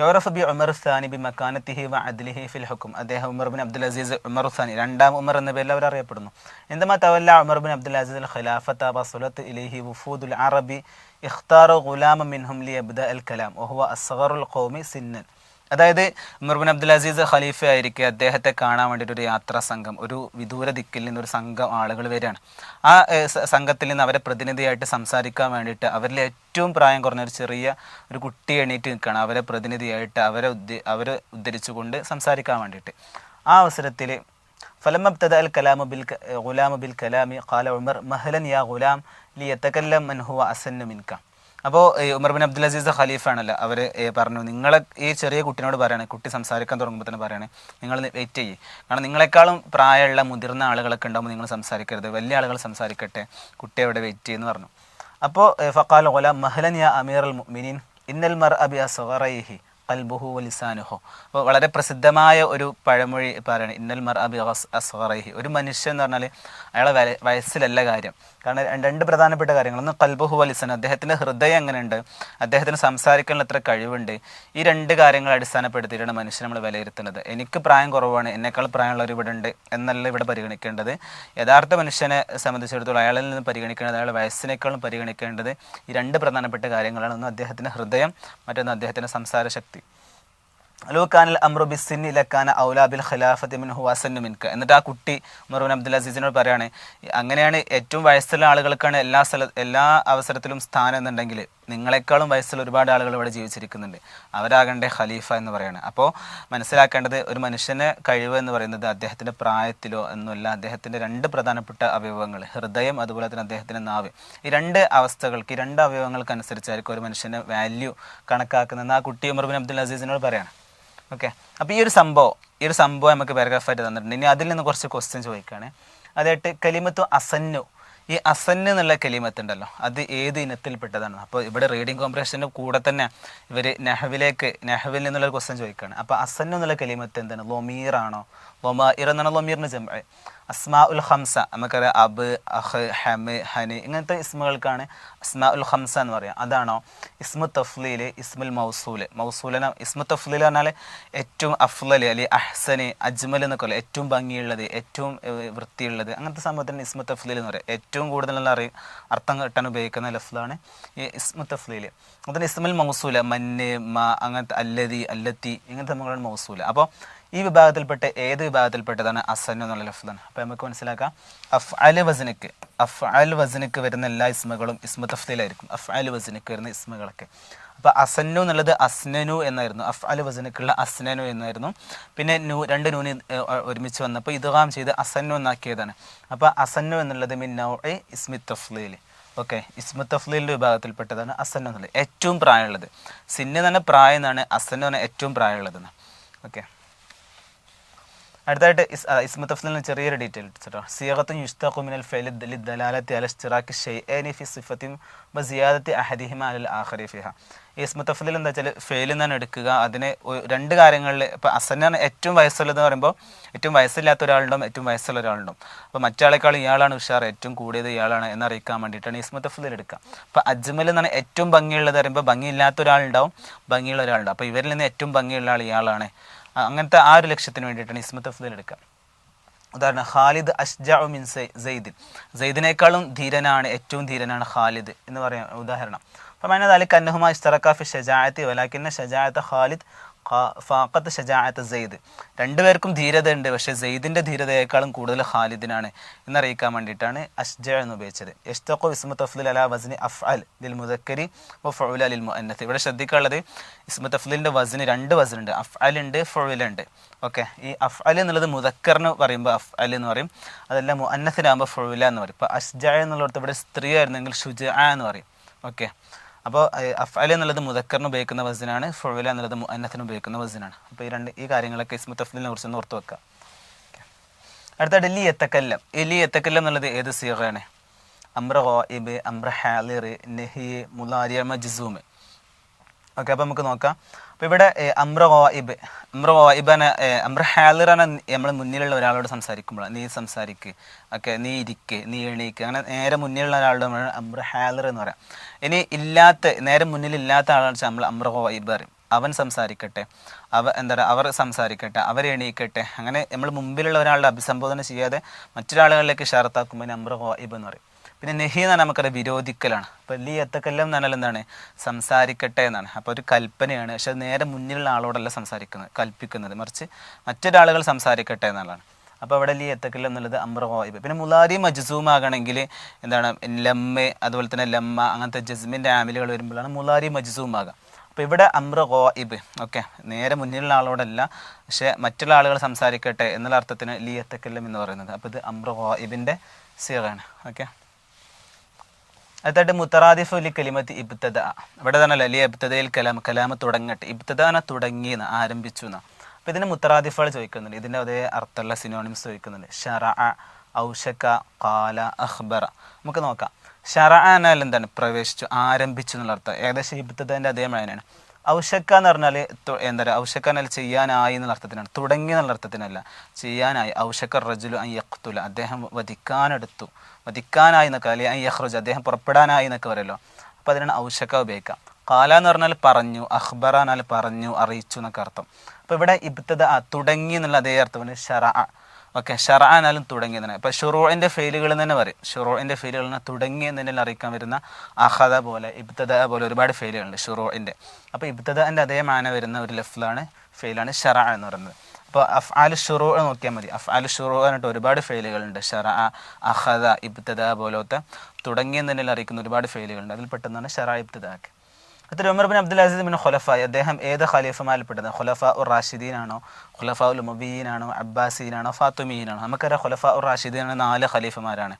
A: യോറഫ് ബി ഉമർ സാനി ബി മക്കാനത്തിഹി വ അദ്ലിഹി ഫിൽ ഹുക്കും അദ്ദേഹം Umar bin Abdul Aziz Umar സാനി രണ്ടാം ഉമർ എന്ന പേരിൽ അവർ അറിയപ്പെടുന്നു. എന്തുമാ തവല്ല ഉമർ ബിൻ അബ്ദുൽ അസീസ് അൽ ഖിലാഫത്ത് വസുലത്ത് ഇലൈഹി വുഫൂദുൽ അറബി ഇഖ്താറു ഗുലാമ മിൻഹും ലി അബ്ദ അൽ കലാം വഹുവ അസ്ഗറുൽ ഖൗമി സിന്നൻ അതായത് മുർബിൻ അബ്ദുൽ അസീസ് ഖലീഫ ആയിരിക്കെ അദ്ദേഹത്തെ കാണാൻ വേണ്ടിയിട്ട് ഒരു യാത്രാ സംഘം ഒരു വിദൂര ദിക്കിൽ നിന്ന് ഒരു സംഘം ആളുകൾ വരികയാണ്. ആ സംഘത്തിൽ നിന്ന് അവരെ പ്രതിനിധിയായിട്ട് സംസാരിക്കാൻ വേണ്ടിയിട്ട് അവരിൽ ഏറ്റവും പ്രായം കുറഞ്ഞ ഒരു ചെറിയ ഒരു കുട്ടി എണീറ്റ് നിൽക്കുകയാണ്. അവരെ പ്രതിനിധിയായിട്ട് അവരെ ഉദ്ധ അവരെ ഉദ്ധരിച്ചുകൊണ്ട് സംസാരിക്കാൻ വേണ്ടിയിട്ട്. ആ അവസരത്തിൽ ഫലമബ്തദ അൽ കലാമു ബിൽ ഗുലാമു ബിൽ കലാമി ഖാല ഉമർ മഹലൻ യാ ഗുലാം ലി യത്തകല്ലം മൻഹുവ അസന്നു മിൻക. അപ്പോൾ ഉമർ ബിൻ അബ്ദുൽ അസീസ് ഖലീഫാണല്ലോ അവർ പറഞ്ഞു നിങ്ങളെ ഈ ചെറിയ കുട്ടിനോട് പറയണേ കുട്ടി സംസാരിക്കാൻ തുടങ്ങുമ്പോൾ തന്നെ പറയണേ നിങ്ങൾ വെയിറ്റ് ചെയ്യ്. കാരണം നിങ്ങളെക്കാളും പ്രായമുള്ള മുതിർന്ന ആളുകളൊക്കെ ഉണ്ടാകുമ്പോൾ നിങ്ങൾ സംസാരിക്കരുത്. വലിയ ആളുകൾ സംസാരിക്കട്ടെ. കുട്ടി അവിടെ വെയിറ്റ് ചെയ്യുന്നു പറഞ്ഞു. അപ്പോൾ ഫക്കാൽ ഓല മഹലൻ യാ അമീർ അൽ മുഅ്മിനീൻ ഇന്നൽ മർ അബി അസ്ഗറൈഹി കൽബുഹു അലിസാനുഹോ അപ്പോൾ വളരെ പ്രസിദ്ധമായ ഒരു പഴമൊഴി പറയാണ് ഇന്നൽ മർ അബി അസ്ഗറൈഹി. ഒരു മനുഷ്യൻ എന്ന് പറഞ്ഞാൽ അയാളെ വയ- വയസ്സിലല്ല കാര്യം. കാരണം രണ്ട് പ്രധാനപ്പെട്ട കാര്യങ്ങൾ. ഒന്ന് കൽബുഹു വലിസൻ അദ്ദേഹത്തിന്റെ ഹൃദയം എങ്ങനെയുണ്ട്? അദ്ദേഹത്തിന് സംസാരിക്കാനുള്ള എത്ര കഴിവുണ്ട്. ഈ രണ്ട് കാര്യങ്ങൾ അടിസ്ഥാനപ്പെടുത്തിയിട്ടാണ് മനുഷ്യൻ നമ്മൾ വിലയിരുത്തുന്നത്. എനിക്ക് പ്രായം കുറവാണ് എന്നേക്കാൾ പ്രായമുള്ളവർ ഇവിടെ ഉണ്ട് എന്നല്ല ഇവിടെ പരിഗണിക്കേണ്ടത്. യഥാർത്ഥ മനുഷ്യനെ സംബന്ധിച്ചിടത്തോളം അയാളിൽ നിന്ന് പരിഗണിക്കേണ്ടത് അയാളുടെ വയസ്സിനേക്കാളും പരിഗണിക്കേണ്ടത് ഈ രണ്ട് പ്രധാനപ്പെട്ട കാര്യങ്ങളാണ്. ഒന്ന് അദ്ദേഹത്തിന്റെ ഹൃദയം മറ്റൊന്ന് അദ്ദേഹത്തിന്റെ സംസാര ശക്തി അലൂഖാനിൽ അമ്രു ബിസിൻ ലക്കാന ഔലാബിൽ ഖിലാഫത്ത് മിൻ ഹുവാസന്നു മിൻക. എന്നിട്ട് ആ കുട്ടി മറുവൻ അബ്ദുൽ അസീസിനോട് പറയാണ് അങ്ങനെയാണ് ഏറ്റവും വയസ്സുള്ള ആളുകൾക്കാണ് എല്ലാ സ്ഥല എല്ലാ അവസരത്തിലും സ്ഥാനം എന്നുണ്ടെങ്കിൽ നിങ്ങളെക്കാളും വയസ്സുള്ള ഒരുപാട് ആളുകൾ ഇവിടെ ജീവിച്ചിരിക്കുന്നുണ്ട്. അവരാകണ്ടേ ഖലീഫ എന്ന് പറയാണ്. അപ്പോൾ മനസ്സിലാക്കേണ്ടത് ഒരു മനുഷ്യന് കഴിവ് എന്ന് പറയുന്നത് അദ്ദേഹത്തിന്റെ പ്രായത്തിലോ എന്നല്ല അദ്ദേഹത്തിന്റെ രണ്ട് പ്രധാനപ്പെട്ട അവയവങ്ങൾ ഹൃദയം അതുപോലെ തന്നെ അദ്ദേഹത്തിന്റെ നാവ്. ഈ രണ്ട് അവസ്ഥകൾക്ക് ഈ രണ്ട് അവയവങ്ങൾക്കനുസരിച്ചായിരിക്കും ഒരു മനുഷ്യന്റെ വാല്യൂ കണക്കാക്കുന്നത് ആ കുട്ടി ഉമർബിൻ അബ്ദുൽ അസീസിനോട് പറയാണ്. ഓക്കെ അപ്പോൾ ഈ ഒരു സംഭവം ഈ ഒരു സംഭവം നമുക്ക് പാരഗ്രാഫായിട്ട് തന്നിട്ടുണ്ട്. ഇനി അതിൽ നിന്ന് കുറച്ച് ക്വസ്റ്റ്യൻ ചോദിക്കുകയാണ് അതായിട്ട് കലിമത്തു അസന്നു. ഈ അസന്ന് എന്നുള്ള കലിമത്ത് ഉണ്ടല്ലോ അത് ഏത് ഇനത്തിൽപ്പെട്ടതാണ് അപ്പോൾ ഇവിടെ റീഡിംഗ് കോമ്പറേഷന്റെ കൂടെ തന്നെ ഇവർ നെഹവിലേക്ക് നെഹവിൽ നിന്നുള്ള ക്വസ്റ്റ്യൻ ചോദിക്കുകയാണ് അപ്പോൾ അസന്നു എന്നുള്ള കലിമത്ത് എന്താണ്? ലൊമീറാണോ ലൊമാഇർ എന്നാണ് ലൊമീറിന് ജമ അസ്മാ ഉൽ ഹംസ നമുക്കറിയാം അബ് അഹ് ഹമ് ഹനി ഇങ്ങനത്തെ ഇസ്മുകൾക്കാണ് അസ്മാ ഉൽ ഹംസ എന്ന് പറയാം. അതാണോ? ഇസ്മു തഫ്ലീൽ ഇസ്മുൽ മൗസൂൽ മൗസൂലിന് ഇസ്മു തഫ്ലീൽ പറഞ്ഞാൽ ഏറ്റവും അഫ്ലൽ അല്ലെ അഹ്സന് അജ്മൽ എന്നൊക്കെ പറയും ഏറ്റവും ഭംഗിയുള്ളത് ഏറ്റവും വൃത്തിയുള്ളത്. അങ്ങനത്തെ സംഭവത്തിന് ഇസ്മു തഫ്ലീൽ എന്ന് പറയും ഏറ്റവും കൂടുതലുള്ള അറി അർത്ഥം കിട്ടാൻ ഉപയോഗിക്കുന്ന ലഫ്ലാണ് ഈ ഇസ്മു തഫ്ലീൽ അതിന് ഇസ്മുൽ മൗസൂല മന്ന് മ അങ്ങനത്തെ അല്ലതി അല്ലത്തി ഇങ്ങനത്തെ സംഭവങ്ങളാണ് മൗസൂല. അപ്പോൾ ഈ വിഭാഗത്തിൽപ്പെട്ട ഏത് വിഭാഗത്തിൽപ്പെട്ടതാണ്? അസൻ എന്നുള്ള ലഫ്ലാണ് അപ്പോൾ നമുക്ക് മനസ്സിലാക്കാം. അഫ് അൽ വസനക്ക്. അഫ് അൽ വസനക്ക് വരുന്ന എല്ലാ ഇസ്മകളും ഇസ്മ തഫ്ലീലായിരിക്കും അഫ് അൽ വസനക്ക് വരുന്ന ഇസ്മകളൊക്കെ. അപ്പോൾ അസന്നു എന്നുള്ളത് അസ്നനു എന്നായിരുന്നു. അഫ് അൽ വസനക്കുള്ള അസ്നനു എന്നായിരുന്നു. പിന്നെ നൂ രണ്ട് നൂന് ഒരുമിച്ച് വന്നപ്പോൾ ഇതുകാം ചെയ്ത് അസന്നു എന്നാക്കിയതാണ്. അപ്പോൾ അസന്നു എന്നുള്ളത് മിൻ നൗ ഇസ്മി തഫ്ലീൽ ഓക്കെ ഇസ്മത്ത് തഫ്ലീലിന്റെ വിഭാഗത്തിൽപ്പെട്ടതാണ് അസന്നു എന്നുള്ളത്. ഏറ്റവും പ്രായമുള്ളത്. സിന്നു തന്നെ പ്രായം എന്നാണ്. അസന്നു തന്നെ ഏറ്റവും പ്രായമുള്ളതെന്ന്. ഓക്കെ. അടുത്തായിട്ട് ഇസ് ഇസ്മത്ത് തഫ്ലീലിന് ചെറിയൊരു ഡീറ്റെയിൽ കേട്ടോ സിയഗത്തും യുസ്തഖു മിനൽ ഫൈലി ദലി ദലാലത്തി അല ഷൈഅനി ഫി സിഫത്തിൻ സിയാദത്തി അഹദിഹിമ അലൽ ആഖരി ഫിഹ. ഇസ്മത്ത് അഫ്സലിൽ എന്താ വെച്ചാൽ ഫെയിൽ നിന്നാണ് എടുക്കുക. അതിനെ രണ്ട് കാര്യങ്ങളിൽ ഇപ്പോൾ അസന്നാണ് ഏറ്റവും വയസ്സുള്ളതെന്ന് പറയുമ്പോൾ ഏറ്റവും വയസ്സില്ലാത്ത ഒരാളുണ്ടാവും ഏറ്റവും വയസ്സുള്ള ഒരാളുണ്ടാവും. അപ്പോൾ മറ്റാളെക്കാൾ ഇയാളാണ് ഉഷാർ ഏറ്റവും കൂടിയത് ഇയാളാണ് എന്നറിയിക്കാൻ വേണ്ടിയിട്ടാണ് ഇസ്മത്ത് അഫ്സലിൽ എടുക്കുക. അപ്പോൾ അജ്മൽ എന്നാണ് ഏറ്റവും ഭംഗിയുള്ളത് പറയുമ്പോൾ ഭംഗിയില്ലാത്ത ഒരാളുണ്ടാവും ഭംഗിയുള്ള ഒരാളുണ്ടാവും. അപ്പോൾ ഇവരിൽ നിന്ന് ഏറ്റവും ഭംഗിയുള്ള ആൾ ഇയാളാണ്. അങ്ങനത്തെ ആ ഒരു ലക്ഷ്യത്തിന് വേണ്ടിയിട്ടാണ് ഇസ്മത്ത് അഫ്ദൽ എടുക്കുക. ഉദാഹരണം ഖാലിദ് അഷ്ജഉ മിൻ സെയ്ദിൻ. സെയ്ദിനേക്കാളും ധീരനാണ് ഏറ്റവും ധീരനാണ് ഖാലിദ് എന്ന് പറയാം ഉദാഹരണം. അപ്പം അതിനാൽ അലി അന്നഹുമ ഇസ്തറക്കാഫി ഷജായത്തി വലാക്കിന്ന ഷജായത്ത് ഖാലിദ് ഫാഖത്ത് ഷജാഅത്ത് സെയ്ദ്. രണ്ടുപേർക്കും ധീരത ഉണ്ട് പക്ഷേ സെയ്ദിന്റെ ധീരതയേക്കാളും കൂടുതൽ ഖാലിദിനാണ് എന്നറിയിക്കാൻ വേണ്ടിയിട്ടാണ് അഷ്ജ എന്ന് ഉപയോഗിച്ചത് യസ്തഖു ഇസ്മു തഫ്ലിൽ അല വസ്നി അഫ്അൽ ലിൽ മുദക്കരി വ ഫഉല ലിൽ മുഅന്നത്ത് ഇവിടെ ശ്രദ്ധിക്കാനുള്ളത് ഇസ്മു തഫ്ലിന്റെ വസ്ന് രണ്ട് വസ്നുണ്ട് അഫ്അൽ ഉണ്ട് ഫുല ഉണ്ട്. ഓക്കെ. ഈ അഫ് അൽ എന്നുള്ളത് മുദക്കറിന് പറയുമ്പോൾ അഫ് അൽ എന്ന് പറയും. അതല്ല മുഅന്നത്തിനാകുമ്പോൾ ഫുല എന്ന് പറയും. ഇപ്പോൾ അഷ്ജ എന്നുള്ളിടത്ത് ഇവിടെ സ്ത്രീ ആയിരുന്നെങ്കിൽ ഷുജ എന്ന് പറയും. ഓക്കെ. അപ്പോൾ അഫ്അൽ എന്നുള്ളത് മുദക്കറിന് ഉപയോഗിക്കുന്ന വസനാണ് ഫുഴല എന്നുള്ളത് മുഅന്നത്തിന് ഉപയോഗിക്കുന്ന വസനാണ്. അപ്പോൾ ഈ രണ്ട് ഈ കാര്യങ്ങളൊക്കെ ഇസ്മു കുറിച്ച് ഒന്ന് ഓർത്ത് വെക്കാം. അടുത്തത് ലി എത്തക്കല്ലം ഈ ലി എത്തക്കല്ലം എന്നുള്ളത് ഏത് സീറയാണ് അമ്ര ഗോയിബ് അമ്ര ഹാലിർ നെഹി മുലാരിയ മജ്സൂമ് ഓക്കെ അപ്പോൾ നമുക്ക് നോക്കാം. അപ്പോൾ ഇവിടെ അമ്ര ഗോയിബ് അമ്ര ഹാലിറാണ് നമ്മൾ മുന്നിലുള്ള ഒരാളോട് സംസാരിക്കുമ്പോൾ നീ സംസാരിക്ക് ഓക്കെ നീ ഇരിക്ക് നീ എണീക്ക്. അങ്ങനെ നേരെ മുന്നിലുള്ള ഒരാളോട് നമ്മൾ അമ്ര ഹാലിർ എന്ന് പറയാം. ഇനി ഇല്ലാത്ത നേരെ മുന്നിൽ ഇല്ലാത്ത ആളാണെന്ന് വെച്ചാൽ നമ്മൾ അമ്ര ഗോയിബ് പറയും. അവൻ സംസാരിക്കട്ടെ അവ എന്താ പറയുക അവർ സംസാരിക്കട്ടെ അവർ എണീക്കട്ടെ. അങ്ങനെ നമ്മൾ മുമ്പിലുള്ള ഒരാളുടെ അഭിസംബോധന ചെയ്യാതെ മറ്റൊരാളുകളിലേക്ക് ഷർത്താക്കുമ്പോൾ അമ്ര വായിബ് എന്ന് പറയും. പിന്നെ നെഹി എന്ന് പറഞ്ഞാൽ നമുക്കറിയാം വിരോധിക്കലാണ്. അപ്പോൾ ലീ എത്തക്കെല്ലാം എന്ന് പറഞ്ഞാൽ എന്താണ്? സംസാരിക്കട്ടെ എന്നാണ്. അപ്പോൾ ഒരു കൽപ്പനയാണ്. പക്ഷെ നേരെ മുന്നിലുള്ള ആളോടല്ല സംസാരിക്കുന്നത് കൽപ്പിക്കുന്നത്. മറിച്ച് മറ്റൊരാളുകൾ സംസാരിക്കട്ടെ എന്നാണ് അപ്പോൾ അവിടെ ലീ എത്തക്കല്ലം എന്നുള്ളത് അമ്ര പിന്നെ മുലാരി മജ്സൂം ആകണമെങ്കിൽ എന്താണ്? ലമ്മ അതുപോലെ തന്നെ ലമ്മ അങ്ങനത്തെ ജസ്മിന്റെ ആമിലുകൾ വരുമ്പോഴാണ് മുലാരി മജ്സൂം ആകുക അപ്പോൾ ഇവിടെ അമ്ര ഗോയിബ് ഓക്കെ. നേരെ മുന്നിലുള്ള ആളോടല്ല പക്ഷേ മറ്റുള്ള ആളുകൾ സംസാരിക്കട്ടെ എന്നുള്ള അർത്ഥത്തിന് ലീ എത്തക്കല്ലം എന്ന് പറയുന്നത്. അപ്പോൾ ഇത് അമ്ര ഗോയിബിന്റെ സീറാണ് ഓക്കെ. അടുത്തായിട്ട് മുത്തറാദിഫ് അലി കലിമത്ത് ഇബ്തദ. ഇവിടെ തന്നെ അലി ഇബ്തദയിൽ കലാം കലാമ തുടങ്ങട്ടെ. ഇബ്തദാന തുടങ്ങി എന്ന് ആരംഭിച്ചു എന്ന് അപ്പോൾ ഇതിന് മുത്തറാദിഫുകൾ ചോദിക്കുന്നുണ്ട്. ഇതിന്റെ അതേ അർത്ഥമുള്ള സിനോണിംസ് ചോദിക്കുന്നുണ്ട്. ഷറ ഔഷക കാല അഹ്ബർ നമുക്ക് നോക്കാം. ഷറ എന്നാൽ എന്താണ്? പ്രവേശിച്ചു ആരംഭിച്ചു എന്നുള്ള അർത്ഥം. ഏകദേശം ഇബ്തദന്റെ അതേ മഴനാണ് ഔഷക്ക എന്ന് പറഞ്ഞാൽ എന്താ പറയുക ഔഷക്ക എന്നാൽ ചെയ്യാനായി എന്നുള്ള അർത്ഥത്തിനാണ്. തുടങ്ങി എന്നുള്ള അർത്ഥത്തിനല്ല. ചെയ്യാനായി. ഔഷക്ക റജുലു അൻ യഖ്തുല. അദ്ദേഹം വധിക്കാനെടുത്തു. വധിക്കാനായി എന്നൊക്കെ അല്ലെങ്കിൽ അൻ യഹ്റുജ് അദ്ദേഹം പുറപ്പെടാനായി എന്നൊക്കെ പറയല്ലോ. അപ്പോൾ അതിനാണ് ഔഷക്ക ഉപയോഗിക്കാം കാല എന്ന് പറഞ്ഞാൽ പറഞ്ഞു അഖ്ബറ എന്നാൽ പറഞ്ഞു അറിയിച്ചു എന്നൊക്കെ അർത്ഥം. അപ്പോൾ ഇവിടെ ഇബ്തദ തുടങ്ങി എന്നുള്ള അതേ അർത്ഥമാണ് ഷറ. ഓക്കെ ഷറാനാലും തുടങ്ങിയതിനെ ഇപ്പൊ ഷുറൂഇന്റെ ഫെയിലുകൾ തന്നെ പറയും. ഷുറൂഇന്റെ ഫെയിലുകൾ തന്നെ തുടങ്ങി അറിയിക്കാൻ വരുന്ന അഹദ പോലെ ഇബ്തദ പോലെ ഒരുപാട് ഫെയിലുകളുണ്ട് ഷുറൂഇന്റെ അപ്പോൾ ഇബ്തദന്റെ അതേ മാന വരുന്ന ഒരു ലഫ്ലാണ് ഫെയിലാണ് ഷറ എന്ന് പറയുന്നത്. അപ്പോൾ അഫ് ആൽ ഷുറോ നോക്കിയാൽ മതി. അഫ് ആൽ ഷുറോ എന്നിട്ട് ഒരുപാട് ഫെയിലുകളുണ്ട് ഷറ അഹദ ഇബ്തദ പോലത്തെ തുടങ്ങി എന്നതിൽ അറിയിക്കുന്ന ഒരുപാട് ഫെയിലുകളുണ്ട് അതിൽ പെട്ടെന്നാണ് ഷറ ഇബ്തദാക്ക് അത്ര ഉമർ ബിൻ അബ്ദുൽ അസീസ് ബിൻ ഖുലഫ അദ്ദേഹം ഏത് ഖലീഫമാരിൽപ്പെട്ടത്? ഖുലഫ ഉർ റാഷിദീൻ ആണോ ഖുലഫ ഉൽ മുബീൻ ആണോ അബ്ബാസീൻ ആണോ ഫാത്തുമീൻ ആണോ നമുക്കറിയാം ഖുലഫ ഉർ റാഷിദീൻ ആണ് നാല് ഖലീഫമാരാണ്.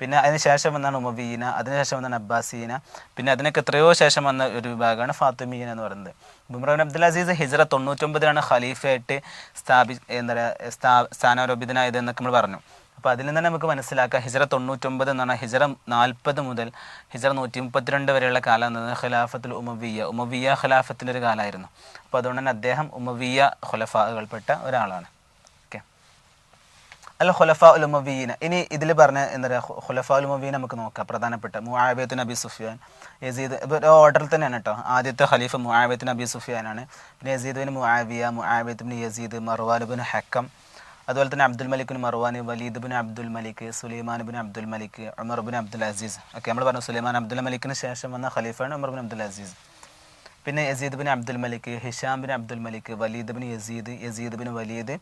A: പിന്നെ അതിന് ശേഷം വന്നാണ് ഉമബീന അതിനുശേഷം വന്നാണ് അബ്ബാസീന പിന്നെ അതിനൊക്കെ എത്രയോ ശേഷം വന്ന ഒരു വിഭാഗമാണ് ഫാത്തുമീന എന്ന് പറയുന്നത്. ഉമർ ബിൻ അബ്ദുൽ അസീസ് ഹിജ്റ തൊണ്ണൂറ്റൊമ്പതിലാണ് ഖലീഫയായിട്ട് സ്ഥാപി എന്താ പറയുക സ്ഥാ സ്ഥാനാരോപിതനായത് എന്നൊക്കെ നമ്മൾ പറഞ്ഞു. അപ്പോൾ അതിൽ നിന്ന് തന്നെ നമുക്ക് മനസ്സിലാക്കാം. ഹിജറ തൊണ്ണൂറ്റൊമ്പത് എന്ന് പറഞ്ഞാൽ ഹിജറ നാൽപ്പത് മുതൽ ഹിജറ നൂറ്റി മുപ്പത്തിരണ്ട് വരെയുള്ള കാലം എന്നത് ഖിലാഫത്തുൽ ഉമവിയ ഉമവിയ ഖിലാഫത്തിന്റെ ഒരു കാലമായിരുന്നു. അപ്പോൾ അതുകൊണ്ട് തന്നെ അദ്ദേഹം ഉമവിയ ഖുലഫാകൾപ്പെട്ട ഒരാളാണ്. ഓക്കെ. അല്ല ഖുലഫ ഉലുമവീന ഇനി ഇതിൽ പറഞ്ഞ എന്താ പറയുക ഖുലഫ ഉലുമവീന നമുക്ക് നോക്കാം. പ്രധാനപ്പെട്ട മുആബിയത്ത് നബി സുഫിയാൻ യസീദ് ഇപ്പോൾ ഓർഡറിൽ തന്നെയാണ് കേട്ടോ. ആദ്യത്തെ ഖലീഫ് മുആബിയത്ത് നബി സുഫിയാനാണ്. പിന്നെ Yazid bin Muawiya മുആബിയത്ത് bin Yazid Marwan bin Hakam അതുപോലെ തന്നെ Abdul Malik bin Marwan Walid bin Abdul Malik Sulaiman bin Abdul Malik Umar bin Abdul Aziz ഒക്കെ നമ്മൾ പറഞ്ഞു സുലൈമാൻ അബ്ദുൽ മലിക്കിന് ശേഷം വന്ന ഖലീഫാണ് ഉമർ ബിൻ അബ്ദുൽ അസീസ്. പിന്നെ Yazid bin Abdul Malik Hisham bin Abdul Malik Walid bin Yazid Yazid bin Walid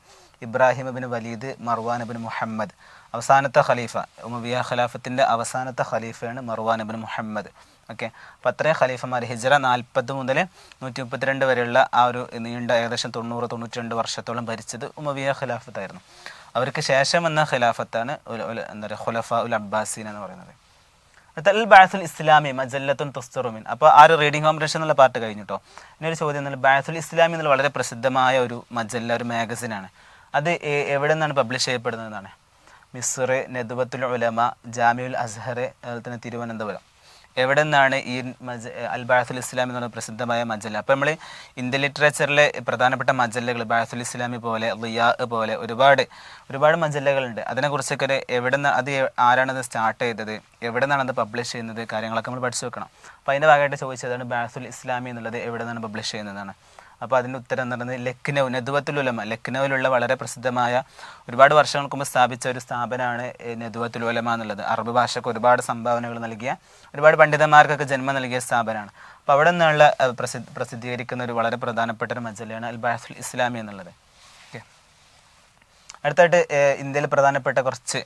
A: Ibrahim bin Walid Marwan bin Muhammad. അവസാനത്തെ ഖലീഫ ഉമവിയ ഖലാഫത്തിന്റെ അവസാനത്തെ ഖലീഫയാണ് മർവാൻ ബിൻ മുഹമ്മദ്. ഓക്കെ. അപ്പോൾ അത്രയും ഖലീഫമാർ ഹിജറ നാൽപ്പത് മുതൽ നൂറ്റി മുപ്പത്തിരണ്ട് വരെയുള്ള ആ ഒരു നീണ്ട ഏകദേശം തൊണ്ണൂറ് തൊണ്ണൂറ്റി രണ്ട് വർഷത്തോളം ഭരിച്ചത് ഉമവിയ ഖിലാഫത്തായിരുന്നു. അവർക്ക് ശേഷം വന്ന ഖിലാഫത്താണ് എന്താ പറയുക ഖുലഫ ഉൽ അബ്ബാസീൻ എന്ന് പറയുന്നത്. അൽ ബാസുൽ ഇസ്ലാമി മജല്ലത്തുൻ തുസ്തറുമിൻ. അപ്പോൾ ആ ഒരു റീഡിംഗ് കോമ്പറ്റീഷൻ എന്നുള്ള പാർട്ട് കഴിഞ്ഞിട്ടോ ഇനി ഒരു ചോദ്യം എന്നാൽ ബാസുൽ ഇസ്ലാമി എന്നുള്ള വളരെ പ്രസിദ്ധമായ ഒരു മജല്ല ഒരു മാഗസിനാണ് അത് എവിടെ നിന്നാണ് പബ്ലിഷ് ചെയ്യപ്പെടുന്നതെന്നാണ് മിസ്ർ നെദുബത്തുൽ ഉലമ ജാമിയുൽ അസ്ഹർ അതുപോലെ തന്നെ തിരുവനന്തപുരം. എവിടെ നിന്നാണ് ഈ മജ അൽ ഇസ്ലാം എന്ന് എന്നുള്ള പ്രസിദ്ധമായ മജല്ല. അപ്പോൾ നമ്മൾ ഇന്ത്യൻ ലിറ്ററേച്ചറിലെ പ്രധാനപ്പെട്ട മജല്ലകൾ ബാസുൽ ഇസ്ലാമി പോലെ റിയാ പോലെ ഒരുപാട് ഒരുപാട് മജല്ലകളുണ്ട്. അതിനെക്കുറിച്ചൊക്കെ ഒരു എവിടെ നിന്ന് അത് ആരാണത് സ്റ്റാർട്ട് ചെയ്തത് എവിടെ നിന്നാണ് അത് പബ്ലിഷ് ചെയ്യുന്നത് കാര്യങ്ങളൊക്കെ നമ്മൾ പഠിച്ചു വെക്കണം. അപ്പോൾ അതിന്റെ ഭാഗമായിട്ട് ചോദിച്ചതാണ് ബാസുൽ ഇസ്ലാമി എന്നുള്ളത് എവിടെ നിന്നാണ് പബ്ലിഷ് ചെയ്യുന്നതാണ്. അപ്പോൾ അതിന്റെ ഉത്തരം എന്ന് പറയുന്നത് ലക്നൗ നെതുവത്തുലുലമ ലക്നൗവിലുള്ള വളരെ പ്രസിദ്ധമായ ഒരുപാട് വർഷങ്ങൾക്ക് മുമ്പ് സ്ഥാപിച്ച ഒരു സ്ഥാപനമാണ് നെതുവത്തുലുലമ എന്നുള്ളത്. അറബ് ഭാഷയ്ക്ക് ഒരുപാട് സംഭാവനകൾ നൽകിയ ഒരുപാട് പണ്ഡിതന്മാർക്കൊക്കെ ജന്മം നൽകിയ സ്ഥാപനമാണ്. അപ്പോൾ അവിടെ നിന്നുള്ള പ്രസിദ്ധ പ്രസിദ്ധീകരിക്കുന്ന ഒരു വളരെ പ്രധാനപ്പെട്ട ഒരു മജലയാണ് അൽ ബാഹുൽ ഇസ്ലാമി എന്നുള്ളത്. അടുത്തായിട്ട് ഇന്ത്യയിൽ പ്രധാനപ്പെട്ട കുറച്ച്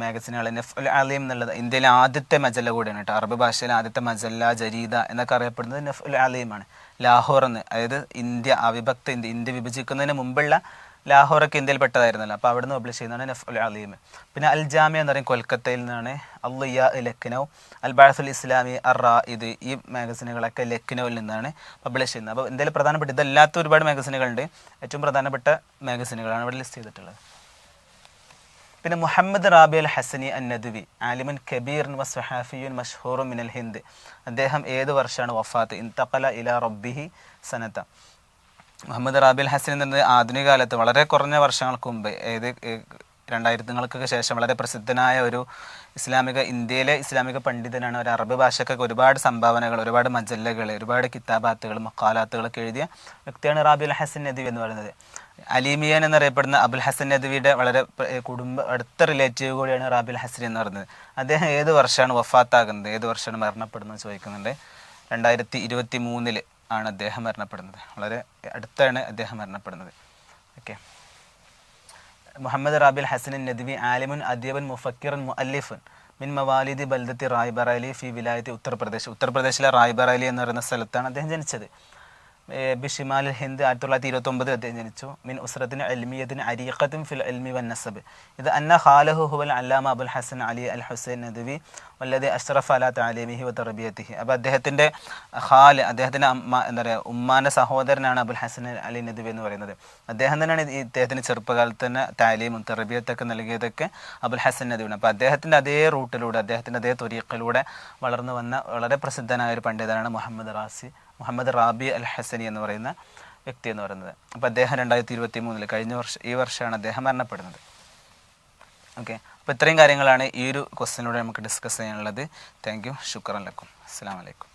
A: മാഗസിനുകൾ നഫ്ഉൽ അലീം എന്നുള്ളത് ഇന്ത്യയിലെ ആദ്യത്തെ മജല്ല കൂടിയാണ് കേട്ടോ. അറബ് ഭാഷയിലെ ആദ്യത്തെ മജല്ല ജരീദ എന്നൊക്കെ അറിയപ്പെടുന്നത് നഫ്ഉൽ അലീമാണ്. ലാഹോർ എന്ന് അതായത് ഇന്ത്യ അവിഭക്ത ഇന്ത്യ ഇന്ത്യ വിഭജിക്കുന്നതിന് മുമ്പുള്ള ലാഹോറൊക്കെ ഇന്ത്യയിൽ പെട്ടതായിരുന്നല്ലോ. അപ്പോൾ അവിടെ നിന്ന് പബ്ലിഷ് ചെയ്യുന്നതാണ് നഫ്ഉൽ അലീം. പിന്നെ അൽ ജാമിയ എന്ന് പറയും കൊൽക്കത്തയിൽ നിന്നാണ്. അല്ലിയ ലക്നൗ അൽ ബാസുൽ ഇസ്ലാമി അർ ഇത് ഈ മാഗസിനുകളൊക്കെ ലക്നൗവിൽ നിന്നാണ് പബ്ലിഷ് ചെയ്യുന്നത്. അപ്പോൾ ഇന്ത്യയിൽ പ്രധാനപ്പെട്ട ഇതല്ലാത്ത ഒരുപാട് മാഗസിനുകളുണ്ട് ഏറ്റവും പ്രധാനപ്പെട്ട മാഗസിനുകളാണ് ഇവിടെ ലിസ്റ്റ് ചെയ്തിട്ടുള്ളത്. പിന്നെ മുഹമ്മദ് റാബി അൽ ഹസനി അൻ നദ്വി ആലിമൻ കബീർ വസ്ഹാഫിയുൻ മഷ്ഹൂറും മിനൽ ഹിന്ദ്. അദ്ദേഹം ഏത് വർഷമാണ് വഫാത്ത്? ഇൻതഖല ഇല റബ്ബിഹി സനത്ത മുഹമ്മദ് റാബി അൽ ഹസൻ എന്നത് ആധുനിക കാലത്ത് വളരെ കുറഞ്ഞ വർഷങ്ങൾക്ക് മുമ്പ് ഏത് രണ്ടായിരത്തിങ്ങൾക്കൊക്കെ ശേഷം വളരെ പ്രസിദ്ധനായ ഒരു ഇസ്ലാമിക ഇന്ത്യയിലെ ഇസ്ലാമിക പണ്ഡിതനാണ്. ഒരു അറബ് ഭാഷക്കൊക്കെ ഒരുപാട് സംഭാവനകൾ ഒരുപാട് മജല്ലകൾ ഒരുപാട് കിതാബാത്തുകൾ മക്കാലാത്തുകളൊക്കെ എഴുതിയ വ്യക്തിയാണ് റാബി അൽ ഹസൻ നദി എന്ന് പറയുന്നത്. അലീമിയൻ എന്നറിയപ്പെടുന്ന അബുൽ ഹസൻ നദവിയുടെ വളരെ കുടുംബ അടുത്ത റിലേറ്റീവ് കൂടിയാണ് റാബിൽ ഹസൻ എന്ന് പറയുന്നത്. അദ്ദേഹം ഏത് വർഷമാണ് വഫാത്താകുന്നത്? ഏത് വർഷമാണ് മരണപ്പെടുന്നത് ചോദിക്കുന്നുണ്ട്. രണ്ടായിരത്തി ഇരുപത്തി മൂന്നിൽ ആണ് അദ്ദേഹം മരണപ്പെടുന്നത്. വളരെ അടുത്താണ് അദ്ദേഹം മരണപ്പെടുന്നത്. ഓക്കെ. മുഹമ്മദ് റാബിൽ ഹസൻ നദവി ആലിമുൻ അദ്യബൻ മുഫക്കിറൻ മുഅല്ലിഫുൻ. മിൻ മവാലിദി ബൽദത്തി റായ്ബറലി ഫി വിലായത്തി ഉത്തർപ്രദേശ്. ഉത്തർപ്രദേശിലെ റായ്ബറലി എന്ന് പറയുന്ന സ്ഥലത്താണ് അദ്ദേഹം ജനിച്ചത്. ബിഷിമാൽ ഹിന്ദ് ആയിരത്തി തൊള്ളായിരത്തി ഇരുപത്തി ഒമ്പതിൽ അദ്ദേഹം ജനിച്ചു. മിൻ ഉസ്രത്തിന് അൽമിയത്തിന് അരീഖത്തും ഫിൽ അൽമി വൻ നസബ്. ഇത് അന്ന ഖാലഹു ഹുവൽ അല്ലാമ അബുൽ ഹസൻ അലി അൽ ഹുസൈൻ നദുവി വല്ലതെ അഷ്റഫ് അല താലിമിഹി വ തറബിയത്തിഹി അപ്പോൾ അദ്ദേഹത്തിന്റെ ഖാൽ അദ്ദേഹത്തിന്റെ അമ്മ എന്താ പറയുക ഉമ്മാന്റെ സഹോദരനാണ് അബുൽ ഹസൻ അലി നദുവി എന്ന് പറയുന്നത്. അദ്ദേഹം തന്നെയാണ് ഇദ്ദേഹത്തിന് ചെറുപ്പകാലത്ത് തന്നെ താലീമും തെറബിയത്തൊക്കെ നൽകിയതൊക്കെ അബുൽ ഹസൻ നദ്വിയാണ്. അപ്പോൾ അദ്ദേഹത്തിന്റെ അതേ റൂട്ടിലൂടെ അദ്ദേഹത്തിന്റെ അതേ തൊരീഖിലൂടെ വളർന്നു വന്ന വളരെ പ്രസിദ്ധനായ ഒരു പണ്ഡിതനാണ് മുഹമ്മദ് റാസി മുഹമ്മദ് റാബി അൽ ഹസനി എന്ന് പറയുന്ന വ്യക്തി എന്ന് പറയുന്നത്. അപ്പോൾ അദ്ദേഹം രണ്ടായിരത്തി ഇരുപത്തി മൂന്നിൽ കഴിഞ്ഞ വർഷം ഈ വർഷമാണ് അദ്ദേഹം മരണപ്പെടുന്നത്. ഓക്കെ അപ്പോൾ ഇത്രയും കാര്യങ്ങളാണ് ഈ ഒരു ക്വസ്റ്റിനോട് നമുക്ക് ഡിസ്കസ് ചെയ്യാനുള്ളത്. താങ്ക് യു ശുക്രൻ ലക്കും. അസ്സാം വലൈക്കും